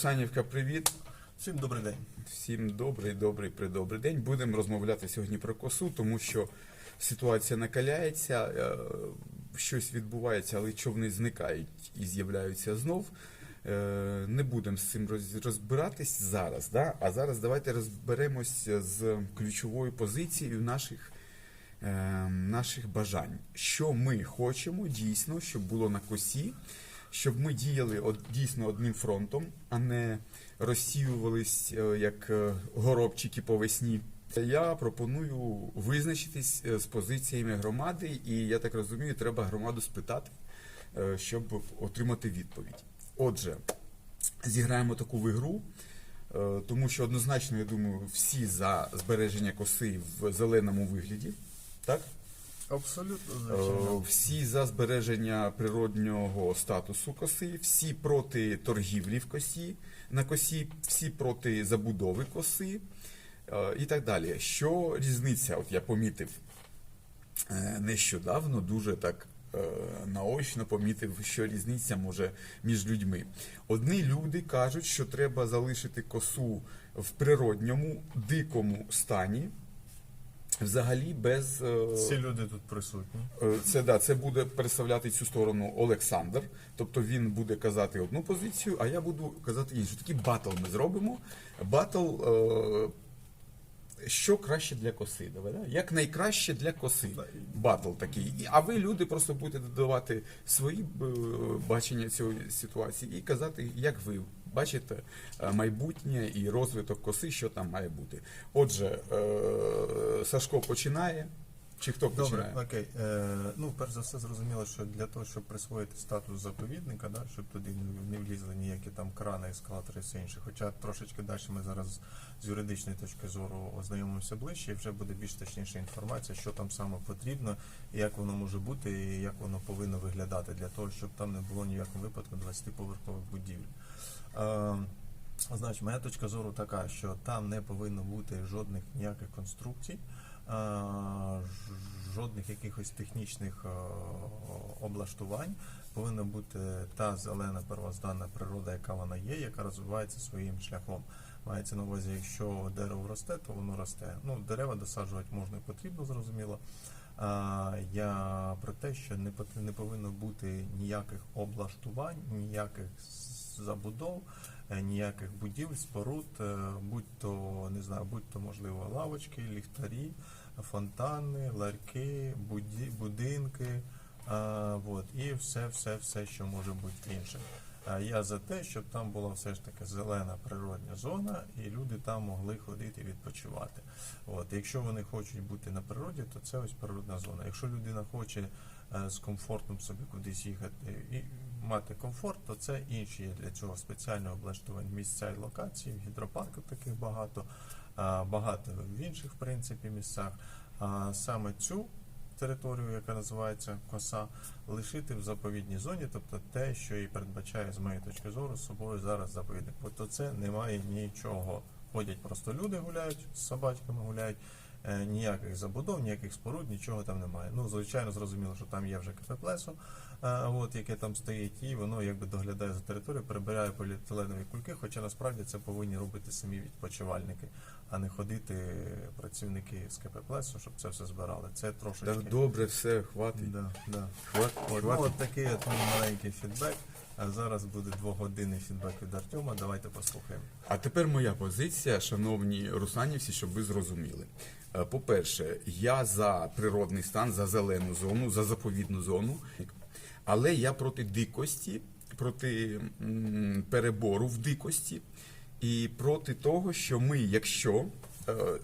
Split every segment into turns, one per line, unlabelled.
Русанівка, привіт.
Всім добрий день.
Всім добрий, добрий, придобрий день. Будемо розмовляти сьогодні про косу, тому що ситуація накаляється, е, щось відбувається, але човни зникають і з'являються знов. Е, Не будемо з цим розбиратись зараз, да? а зараз давайте розберемось з ключовою позицією наших, е, наших бажань. Що ми хочемо дійсно, щоб було на косі, щоб ми діяли от, дійсно одним фронтом, а не розсіювались е, як е, горобчики по весні. Я пропоную визначитись е, з позиціями громади, і я так розумію, треба громаду спитати, щоб отримати відповідь. Отже, зіграємо таку в ігру, е, тому що однозначно, я думаю, всі за збереження коси в зеленому вигляді. Так?
Абсолютно,
Е,
звичайно.
Всі за збереження природнього статусу коси, всі проти торгівлі в косі на косі, всі проти забудови коси е, і так далі. Що різниця? От я помітив е, нещодавно, дуже так наочно помітив, що різниця може між людьми. Одні люди кажуть, що треба залишити косу в природньому дикому стані. Взагалі без е,
Всі люди тут присутні.
Е, Це да, це буде представляти цю сторону Олександр. Тобто він буде казати одну позицію, а я буду казати іншу. Такий батл ми зробимо. Батл, е, що краще для коси? Давай, да? Як найкраще для коси. Батл такий. А ви, люди, просто будете додавати свої е, бачення цієї ситуації і казати, як ви бачите е, майбутнє і розвиток коси, що там має бути. Отже, е, Сашко починає. Чи хто починає?
Добре, окей. Е, ну, перш за все, зрозуміло, що для того, щоб присвоїти статус заповідника, да, щоб туди не, влізли ніякі там крани, ескалатори і все інше. Хоча трошечки далі ми зараз з юридичної точки зору ознайомимося ближче, і вже буде більш точніша інформація, що там саме потрібно, і як воно може бути, і як воно повинно виглядати для того, щоб там не було ніякому випадку 20-поверхових будівель. Е, Значить, моя точка зору така, що там не повинно бути жодних ніяких конструкцій, жодних якихось технічних е, облаштувань. Повинна бути та зелена первозданна природа, яка вона є, яка розвивається своїм шляхом. Мається на увазі, якщо дерево росте, то воно росте. Ну, дерева досаджувати можна і потрібно, зрозуміло. Я про те, що не, не повинно бути ніяких облаштувань, ніяких забудов, е, ніяких будівель, споруд, е, будь то не знаю, будь то можливо лавочки, ліхтарі, фонтани, ларьки, будинки. Вот, і все, все, все, що може бути інше. А я за те, щоб там була все ж таки зелена природня зона, і люди там могли ходити відпочивати. От, якщо вони хочуть бути на природі, то це ось природна зона. Якщо людина хоче е, з комфортом собі кудись їхати і мати комфорт, то це інші є для цього спеціальне облаштування місця і локації, гідропарків таких багато, багато в інших в принципі місцях. А саме цю територію, яка називається коса, лишити в заповідній зоні, тобто те, що і передбачає з моєї точки зору з собою зараз заповідник. То це немає нічого. Ходять просто люди гуляють, з собачками гуляють. Е, Ніяких забудов, ніяких споруд, нічого там немає. Ну, звичайно, зрозуміло, що там є вже кафе плесо, е, от, яке там стоїть, і воно якби доглядає за територією, прибирає поліетиленові кульки, хоча насправді це повинні робити самі відпочивальники, а не ходити працівники з КП Плесо, щоб це все збирали. Це трошечки.
Так, добре, все, хватить.
Да, да.
Хват,
От, ну, от такий от маленький фідбек. А зараз буде двогодинний фідбек від Артема. Давайте послухаємо.
А тепер моя позиція, шановні русанівці, щоб ви зрозуміли. Е, По-перше, я за природний стан, за зелену зону, за заповідну зону, але я проти дикості, проти перебору в дикості і проти того, що ми, якщо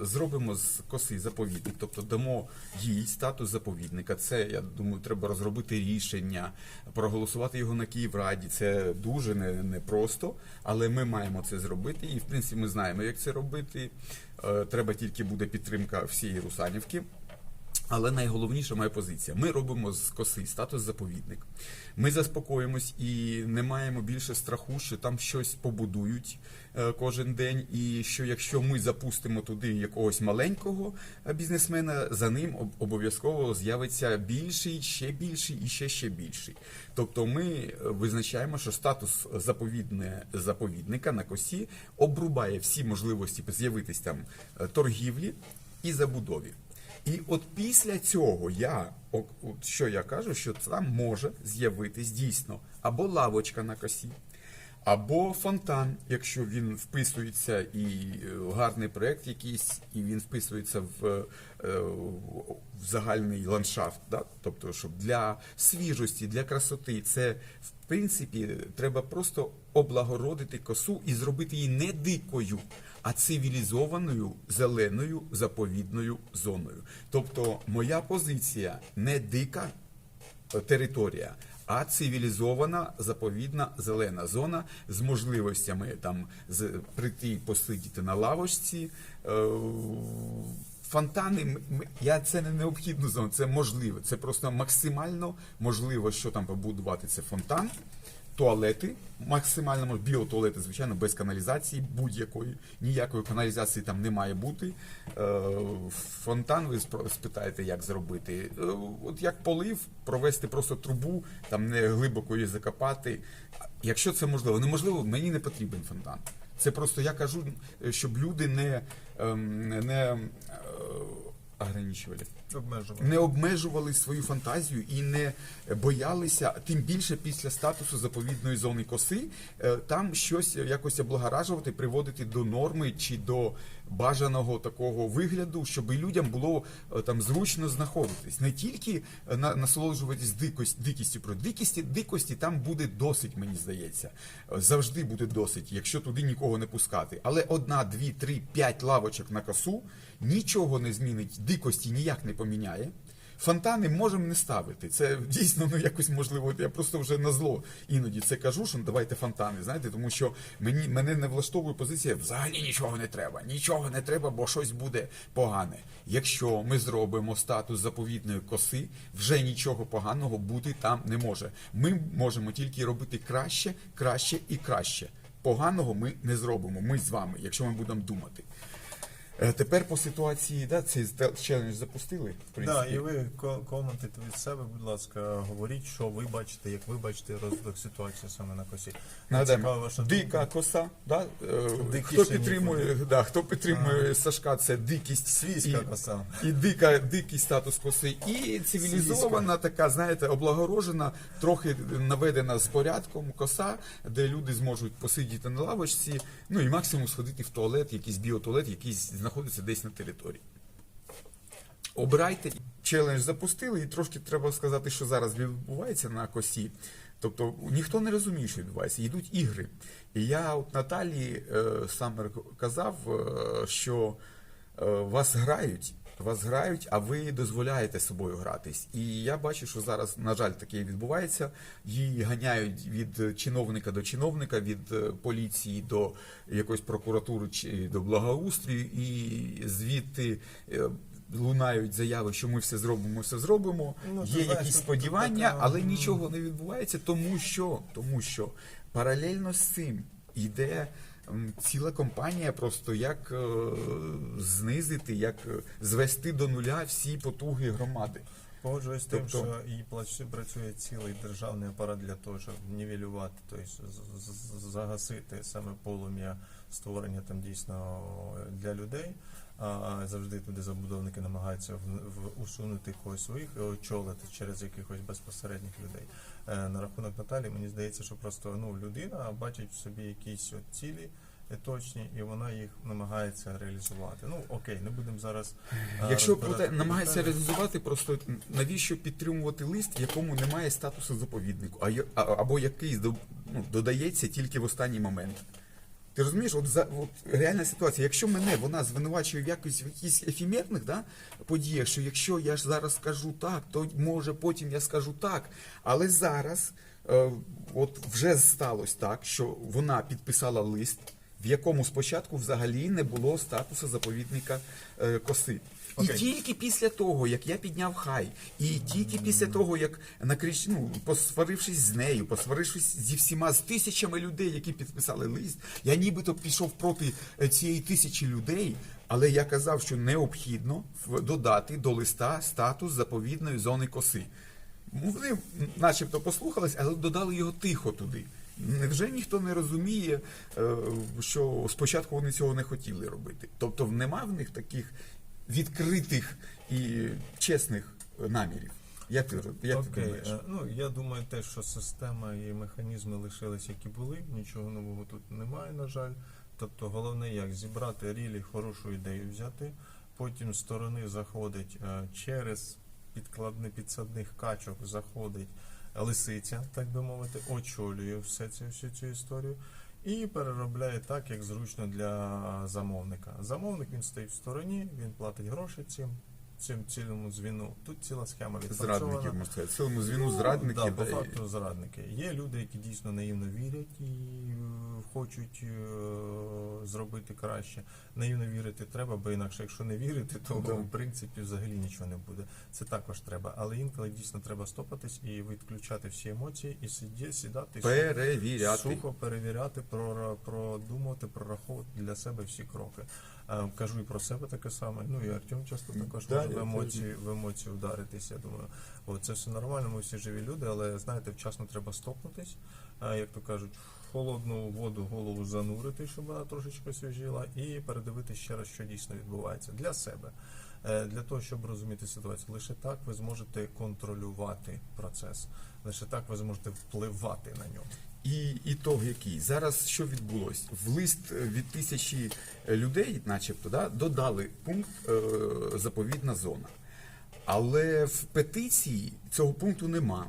зробимо з коси заповідник, тобто дамо їй статус заповідника. Це я думаю, треба розробити рішення, проголосувати його на Київраді. Це дуже не- непросто, але ми маємо це зробити. І в принципі ми знаємо, як це робити. Е, Треба тільки буде підтримка всієї Русанівки. Але найголовніша моя позиція. Ми робимо з коси статус заповідник. Ми заспокоїмось і не маємо більше страху, що там щось побудують е, кожен день. І що якщо ми запустимо туди якогось маленького е, бізнесмена, за ним обов'язково з'явиться більший, ще більший і ще ще більший. Тобто ми е, визначаємо, що статус заповідне заповідника на косі обрубає всі можливості з'явитись там торгівлі і забудові. І от після цього я, от що я кажу, що там може з'явитись дійсно або лавочка на косі, або фонтан, якщо він вписується і е, гарний проект якийсь, і він вписується в, е, в загальний ландшафт. Да? Тобто, щоб для свіжості, для красоти, це в принципі треба просто облагородити косу і зробити її не дикою, а цивілізованою зеленою заповідною зоною. Тобто, моя позиція не дика е, територія, а цивілізована заповідна зелена зона з можливостями там з, прийти посидіти на лавочці. Е, Фонтани, я це не необхідно зону, це можливо. Це просто максимально можливо, що там побудувати. Це фонтан, туалети, максимально мож- біотуалети, звичайно, без каналізації будь-якої. Ніякої каналізації там не має бути. Е, Фонтан, ви спитаєте, як зробити. Е, От як полив, провести просто трубу, там не глибоко її закопати. Якщо це можливо, неможливо, мені не потрібен фонтан. Це просто я кажу, щоб люди не, ем, не е, ограничували
Обмежувати.
не обмежували свою фантазію і не боялися, тим більше після статусу заповідної зони коси, е, там щось якось облагоражувати, приводити до норми чи до бажаного такого вигляду, щоб і людям було е, там зручно знаходитись. Не тільки е, на, насолоджуватись дикость, дикістю про дикості, дикості там буде досить, мені здається. Завжди буде досить, якщо туди нікого не пускати. Але одна, дві, три, п'ять лавочок на косу нічого не змінить, дикості ніяк не поміняє. Фонтани можемо не ставити. Це дійсно ну якось можливо. Я просто вже на зло іноді це кажу, що ну, давайте фонтани, знаєте, тому що мені мене не влаштовує позиція. Взагалі нічого не треба, нічого не треба, бо щось буде погане. Якщо ми зробимо статус заповідної коси, вже нічого поганого бути там не може. Ми можемо тільки робити краще, краще і краще. Поганого ми не зробимо. Ми з вами, якщо ми будемо думати. Е, Тепер по ситуації, да, цей челендж запустили, в принципі.
Да, і ви ко- коментуйте від себе, будь ласка, говоріть, що ви бачите, як ви бачите розвиток ситуації саме на косі.
Нагадаємо,
ваша
дика коса, да? е, хто підтримує, да, хто підтримує Сашка, це дикість
Свійська
і,
коса.
і дика, дикий статус коси, і цивілізована така, знаєте, облагорожена, трохи наведена з порядком коса, де люди зможуть посидіти на лавочці, ну і максимум сходити в туалет, якийсь біотуалет, який знаходиться десь на території. Обирайте. Челендж запустили, і трошки треба сказати, що зараз відбувається на косі. Тобто ніхто не розуміє, що відбувається. Йдуть ігри. І я от Наталі е, саме казав, е, що е, вас грають, вас грають, а ви дозволяєте собою гратись. І я бачу, що зараз, на жаль, таке відбувається. Її ганяють від чиновника до чиновника, від е, поліції до якоїсь прокуратури чи до благоустрою, і звідти. е, Лунають заяви, що ми все зробимо, все зробимо.
Ну,
Є
знаєш,
якісь сподівання,
така,
але нічого не відбувається, тому що, тому що паралельно з цим йде ціла компанія, просто як е, знизити, як е, звести до нуля всі потуги громади.
Погоджуюсь з тим,
Тобто-
що і працює цілий державний апарат для того, щоб нівелювати, тобто загасити саме полум'я створення там дійсно для людей. А завжди туди забудовники намагаються в, усунути когось своїх і очолити через якихось безпосередніх людей. Е, на рахунок Наталі, мені здається, що просто ну людина бачить в собі якісь от цілі. е, Точні, і вона їх намагається реалізувати. Ну окей, не будемо зараз. е,
Якщо проте намагається реалізувати, просто навіщо підтримувати лист, в якому немає статусу заповіднику, а або який до- ну, додається тільки в останній момент. Ти розумієш, от за от реальна ситуація. Якщо мене вона звинувачує в якось в якісь ефемерних да, подіях, що якщо я ж зараз скажу так, то може потім я скажу так. Але зараз е, от вже сталося так, що вона підписала лист, в якому спочатку взагалі не було статусу заповідника е, коси. І
Окей.
тільки після того, як я підняв хай, і тільки після того, як накрич... ну, посварившись з нею, посварившись зі всіма з тисячами людей, які підписали лист, я нібито пішов проти е, цієї тисячі людей. Але я казав, що необхідно додати до листа статус заповідної зони коси. Ну, Вони начебто послухались, але додали його тихо туди. Невже ніхто не розуміє, е, що спочатку вони цього не хотіли робити? Тобто нема в них таких відкритих і чесних намірів. Як ти, як ти
Окей,
думаєш?
е, ну я думаю, те, що система і механізми лишились, які були, нічого нового тут немає, на жаль. Тобто головне як зібрати рілі, хорошу ідею взяти, потім з сторони заходить е, через підкладний підсадних качок заходить лисиця, так би мовити, очолює все цю, всю цю історію. І переробляє так, як зручно для замовника. Замовник він стоїть в стороні, він платить гроші цим, цим цілому звіну. Тут ціла схема відпрацьована.
Зрадників, можна сказати. Цілому звіну
Ну,
зрадники.
Да, по
да, і-
факту зрадники. Є люди, які дійсно наївно вірять і е, хочуть е, зробити краще. Наївно вірити треба, бо інакше, якщо не вірити, то
Да.
в принципі взагалі нічого не буде. Це також треба. Але інколи дійсно треба стопатись і відключати всі емоції і сиді, сідати
Перевіряти.
сухо перевіряти, продумувати, прораховувати для себе всі кроки. Е, Кажу і про себе таке саме. Ну і Артем часто також може в емоції, в емоції вдаритись. Я думаю, О, це все нормально, ми всі живі люди, але знаєте, вчасно треба стопнутись, е, як то кажуть, в холодну воду голову занурити, щоб вона трошечки освіжіла, і передивитися ще раз, що дійсно відбувається для себе. Е, Для того, щоб розуміти ситуацію, лише так ви зможете контролювати процес, лише так ви зможете впливати на нього.
І ітог який? Зараз що відбулось? В лист е, від тисячі е, людей, начебто, да, додали пункт е, заповідна зона. Але в петиції цього пункту нема.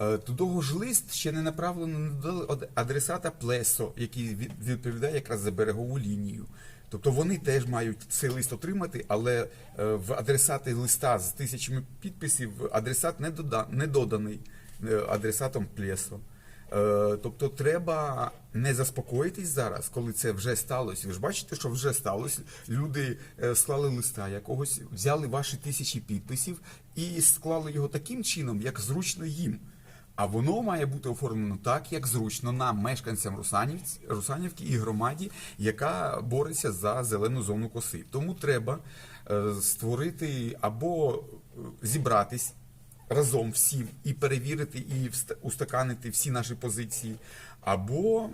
Е, того ж лист ще не направлено не додали адресата Плесо, який від- відповідає якраз за берегову лінію. Тобто вони теж мають цей лист отримати, але е, в адресати листа з тисячами підписів адресат не, дода, не доданий адресатом Плесо. Е, Тобто треба не заспокоїтись зараз, коли це вже сталося. Ви ж бачите, що вже сталося. Люди е, склали листа якогось, взяли ваші тисячі підписів і склали його таким чином, як зручно їм. А воно має бути оформлено так, як зручно нам, мешканцям Русанівці- Русанівки і громаді, яка бореться за зелену зону коси. Тому треба е, створити або зібратись разом всім і перевірити і устаканити всі наші позиції, або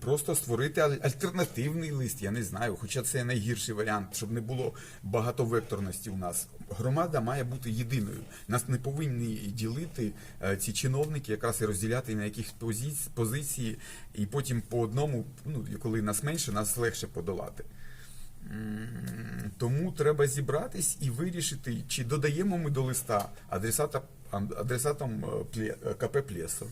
просто створити аль- альтернативний лист, я не знаю, хоча це найгірший варіант, щоб не було багатовекторності у нас. Громада має бути єдиною. Нас не повинні ділити е, ці чиновники, якраз і розділяти на якісь позиції, і потім по одному, ну коли нас менше, нас легше подолати. Тому треба зібратись і вирішити, чи додаємо ми до листа адресата, ам- адресатом е, е, КП Плєсо,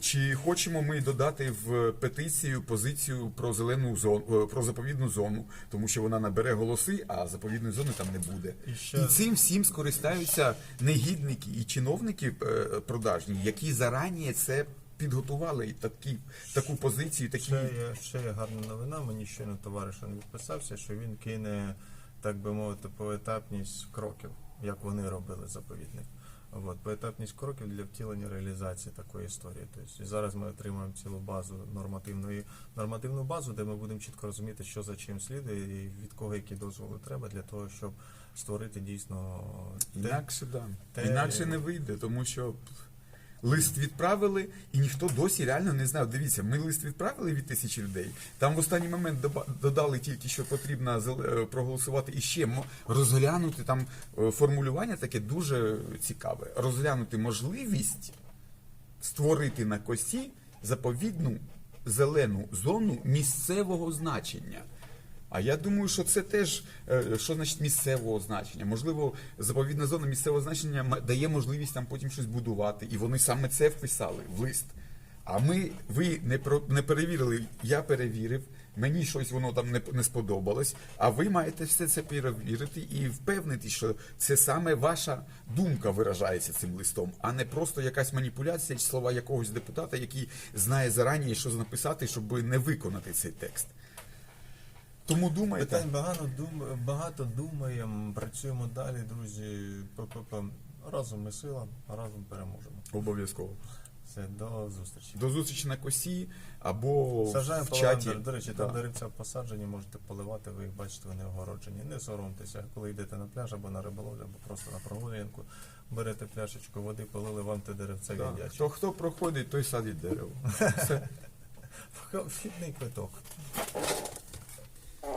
чи хочемо ми додати в петицію позицію про зелену зону, про заповідну зону, тому що вона набере голоси, а заповідної зони там не буде.
І ще-
І цим всім скористаються негідники і чиновники е, продажні, які зарані це підготували і такі, таку позицію, такі
Ще є, ще є гарна новина. Мені щойно товариш не відписався, що він кине, так би мовити, поетапність кроків, як вони робили заповідник. От, поетапність кроків для втілення реалізації такої історії. Тобто і зараз ми отримаємо цілу базу нормативної нормативну базу, де ми будемо чітко розуміти, що за чим слідує і від кого які дозволи треба для того, щоб створити дійсно те,
Інакше, да.
те-
Інакше не вийде, тому що лист відправили, і ніхто досі реально не знав. Дивіться, ми лист відправили від тисячі людей. Там в останній момент додали тільки, що потрібно е, проголосувати і ще розглянути там е, формулювання таке дуже цікаве. Розглянути можливість створити на косі заповідну зелену зону місцевого значення. А я думаю, що це теж е, що значить місцевого значення. Можливо, заповідна зона місцевого значення дає можливість там потім щось будувати, і вони саме це вписали в лист. А ми, ви не про не перевірили, я перевірив. Мені щось воно там не, не сподобалось. А ви маєте все це перевірити і впевнити, що це саме ваша думка виражається цим листом, а не просто якась маніпуляція чи слова якогось депутата, який знає зарані, що написати, щоб не виконати цей текст. Тому думайте.
Питань багато, дум, багато думаємо, працюємо далі, друзі. П-п-п. Разом ми сила, разом переможемо.
Обов'язково.
Все, до зустрічі.
До зустрічі на косі або
Сажаємо
в чаті.
до- до речі,
Да.
там деревця посаджені, можете поливати, ви їх бачите, вони огороджені. Не соромтеся, коли йдете на пляж або на риболовлю, або просто на прогулянку, берете пляшечку води, полили вам те деревце
Да.
віддячить.
Хто, хто проходить, той садить дерево. Все.
Вхідний квиток.